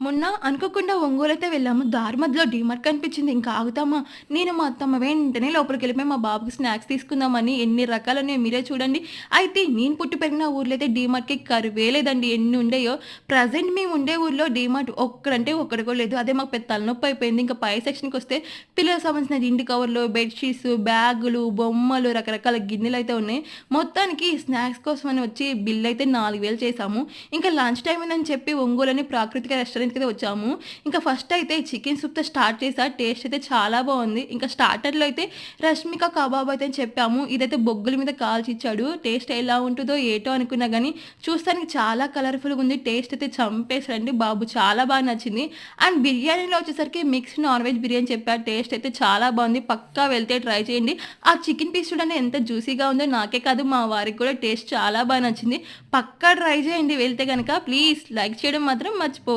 మొన్న అనుకోకుండా ఒంగోలైతే వెళ్ళాము. దారి మధ్యలో డీమార్ట్ కనిపించింది. ఇంకా ఆగుతామా? నేను మా అత్తమ్మ వెంటనే లోపలికి వెళ్ళిపోయి మా బాబుకి స్నాక్స్ తీసుకుందామని ఎన్ని రకాలున్నాయో మీరే చూడండి. అయితే నేను పుట్టి పెరిగిన ఊర్లో అయితే డీమార్ట్‌కి కరువే లేదండి. ఎన్ని ఉండేయో. ప్రెజెంట్ మేము ఉండే ఊర్లో డీమార్ట్ ఒక్కడంటే ఒక్కడికో లేదు. అదే మాకు పెద్ద తలనొప్పి అయిపోయింది. ఇంకా పై సెక్షన్కి వస్తే పిల్లలకు సంబంధించిన ఇంటి కవర్లు, బెడ్ షీట్స్, బ్యాగులు, బొమ్మలు, రకరకాల గిన్నెలు అయితే ఉన్నాయి. మొత్తానికి స్నాక్స్ కోసమని వచ్చి బిల్ అయితే నాలుగు వేలు చేసాము ఇంకా లంచ్ టైం ఉందని చెప్పి ఒంగోలుని ప్రాకృతిక రెస్టారెంట్ రెస్టారెంట్‌కైతే వచ్చాము. ఇంకా ఫస్ట్ అయితే చికెన్ సూప్‌తో స్టార్ట్ చేశా. టేస్ట్ అయితే చాలా బాగుంది ఇంకా స్టార్టర్‌లో అయితే రష్మిక కబాబ్ అయితే అని చెప్పాము. ఇదైతే బొగ్గుల మీద కాల్చి ఇచ్చాడు. టేస్ట్ ఎలా ఉంటుందో ఏటో అనుకున్నా కానీ చూస్తానికి చాలా కలర్‌ఫుల్‌గా ఉంది. టేస్ట్ అయితే చంపేసాడండి బాబు. చాలా బాగా నచ్చింది. అండ్ బిర్యానీలో వచ్చేసరికి మిక్స్ నాన్ వెజ్ బిర్యానీ చెప్పారు టేస్ట్ అయితే చాలా బాగుంది పక్కా వెళ్తే ట్రై చేయండి. ఆ చికెన్ పీస్ చూడండి ఎంత జ్యూసీగా ఉందో నాకే కాదు మా వారికి కూడా టేస్ట్ చాలా బాగా నచ్చింది. పక్కా ట్రై చేయండి వెళ్తే కనుక ప్లీజ్ లైక్ చేయడం మాత్రం మర్చిపోవద్దు.